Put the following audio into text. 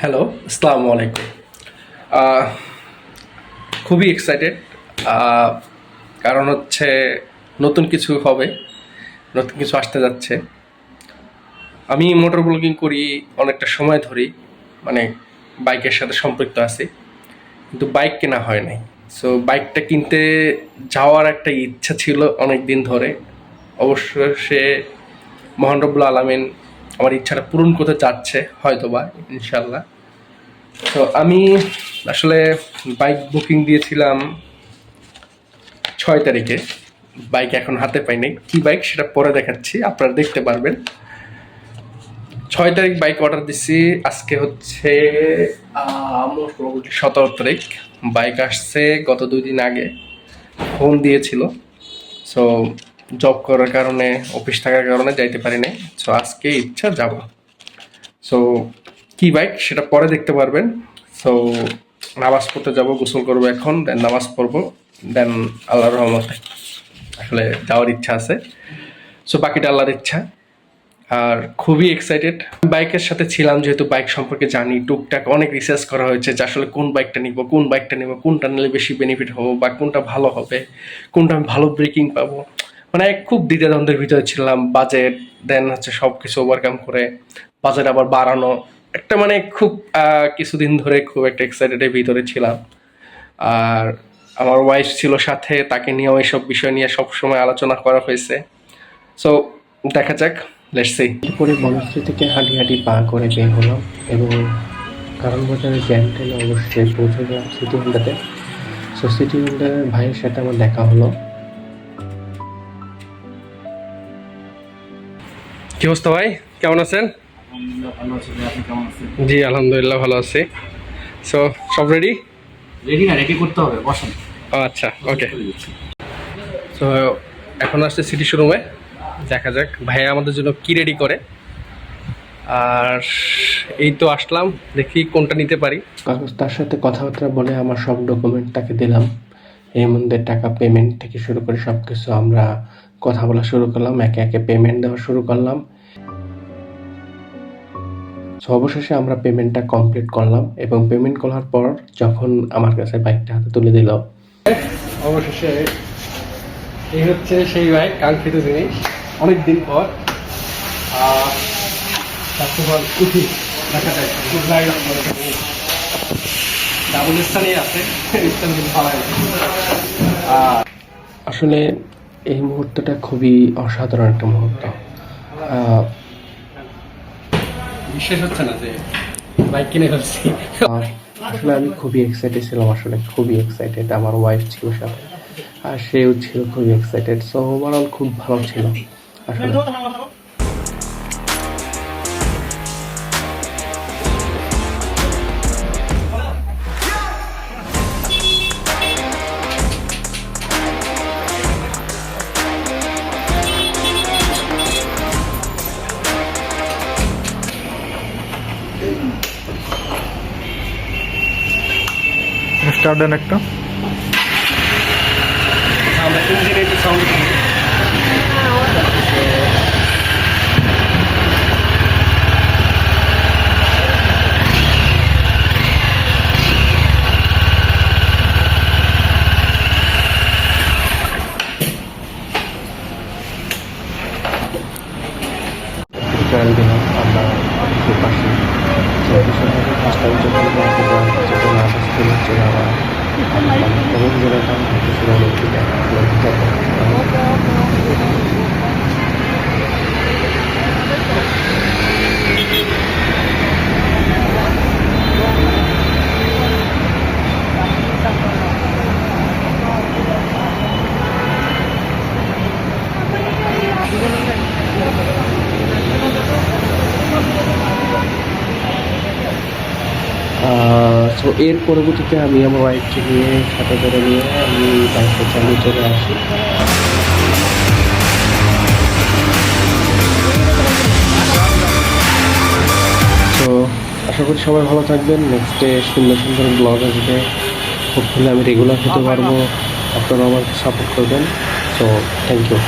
Hello আসসালামু আলাইকুম খুবই এক্সাইটেড কারণ হচ্ছে নতুন কিছু হবে, নতুন কিছু আসতে যাচ্ছে। আমি মোটর ব্লগিং করি, অনেকটা সময় ধরেই মানে বাইকের সাথে সম্পৃক্ত আছি। কিন্তু বাইক কেনা হয় নাই। সো বাইকটা কিনতে যাওয়ার একটা ইচ্ছা ছিল অনেক দিন ধরে। অবশ্য সে মহান রব্বুল আলমিন আমার ইচ্ছাটা পূরণ করতে চাচ্ছে হয়তো বা ইনশাল্লাহ তো আমি আসলে বাইক বুকিং দিয়েছিলাম ছয় তারিখে। বাইক এখন হাতে পাইনি। কি বাইক সেটা পরে দেখাচ্ছি, আপনারা দেখতে পারবেন। ছয় তারিখ বাইক অর্ডার দিছি, আজকে হচ্ছে সতেরো তারিখ। বাইক আসছে গত দুই দিন আগে। ফোন দিয়েছিল। সো জব করার কারণে অফিস থাকার কারণে যাইতে পারি নাই। সো আজকে ইচ্ছা যাব। সো কি বাইক সেটা পরে দেখতে পারবেন। সো নামাজ পড়তে যাব, গোসল করব এখন দেন নামাজ পড়ব দেন আল্লাহর রহমতে আসলে যাওয়ার ইচ্ছা আছে। সো বাকিটা আল্লাহর ইচ্ছা। আর খুবই এক্সাইটেড বাইকের সাথে ছিলাম, যেহেতু বাইক সম্পর্কে জানি, টুকটাক অনেক রিসার্চ করা হয়েছে যে আসলে কোন বাইকটা নিব, কোন বাইকটা নিব, কোনটা নিলে বেশি বেনিফিট হব বা কোনটা ভালো হবে, কোনটা আমি ভালো ব্রেকিং পাবো। মানে খুব দ্বিধাদ্বন্দ্বের ভিতরে ছিলাম বাজেট দেন হচ্ছে সব কিছু ওভারকাম করে বাজেট আবার বাড়ানো। একটা মানে খুব কিছুদিন ধরে খুব একটা এক্সাইটেডের ভিতরে ছিলাম। আর আমার ওয়াইফ ছিল সাথে, তাকে নিয়েও এইসব বিষয় নিয়ে সব সময় আলোচনা করা হয়েছে। সো দেখা যাক লেটস এরপরে বনশ্রী থেকে হাঁটি হাঁটি পা করে বের হলাম এবং কারণ বাজারে জ্যাম অবশ্যই পৌঁছে গেলাম সিটি হোন্ডাতে সো সিটি হোন্ডার ভাইয়ের সাথে আমার দেখা হলো। কি অবস্থা ভাই? কেমন আছেন? জি আলহামদুলিল্লাহ ভালো আছি। সো সব রেডি রেডি না রেডি করতে হবে বসেন। আচ্ছা ওকে তো এখন আসছে সিটি শোরুমে দেখা যাক ভাইয়া আমাদের জন্য কি রেডি করে। আর এই তো আসলাম দেখি কোনটা নিতে পারি। কাগজ তার সাথে কথাবার্তা বলে আমার সব ডকুমেন্ট তাকে দিলাম। এর মধ্যে টাকা পেমেন্ট থেকে শুরু করে সব কিছু আমরা কথা বলা শুরু করলাম একে একে পেমেন্ট দেওয়া শুরু করলাম। অবশেষে আমরা পেমেন্টটা কমপ্লিট করলাম এবং পেমেন্ট করার পর যখন আমার কাছে বাইকটা হাতে তুলে দিল, অবশেষে এই হচ্ছে সেই বাইক কাঙ্ক্ষিত জিনিস। অনেক দিন পর উঠি, দেখা যায় ডাবল স্থানে আছে আসলে এই মুহূর্তটা খুবই অসাধারণ একটা মুহূর্ত। বিশ্বাস হচ্ছে না যে বাইক কিনে ফেলছি। আসলে আমি খুবই এক্সাইটেড ছিলাম আসলে, খুবই এক্সাইটেড আমার ওয়াইফ ছিল সাথে, আর সেও ছিল খুবই এক্সাইটেড সো ওভারঅল খুব ভালো ছিল। আসলে স্টার্ট দেন একটা আমরা ইঞ্জিনে একটু সাউন্ড ট্রায়াল দিলাম আমরা অফিসের পাশে তো বিশ্বভাবে ফার্স্ট টাইম যখন যখন আকাশ ছিল হচ্ছে আমার কেমন যেরকম কিছু অনুভূতি তো এর পরবর্তীতে আমি আমার ওয়াইফকে নিয়ে সাথে করে নিয়ে আমি বাইকটা চালিয়ে চলে আসি। তো আশা করি সবাই ভালো থাকবেন। নেক্সটে সুন্দর সুন্দর ব্লগ আসবে। হোপফুলি আমি রেগুলার হতে পারব। আপনারা আমাকে সাপোর্ট করবেন। So thank you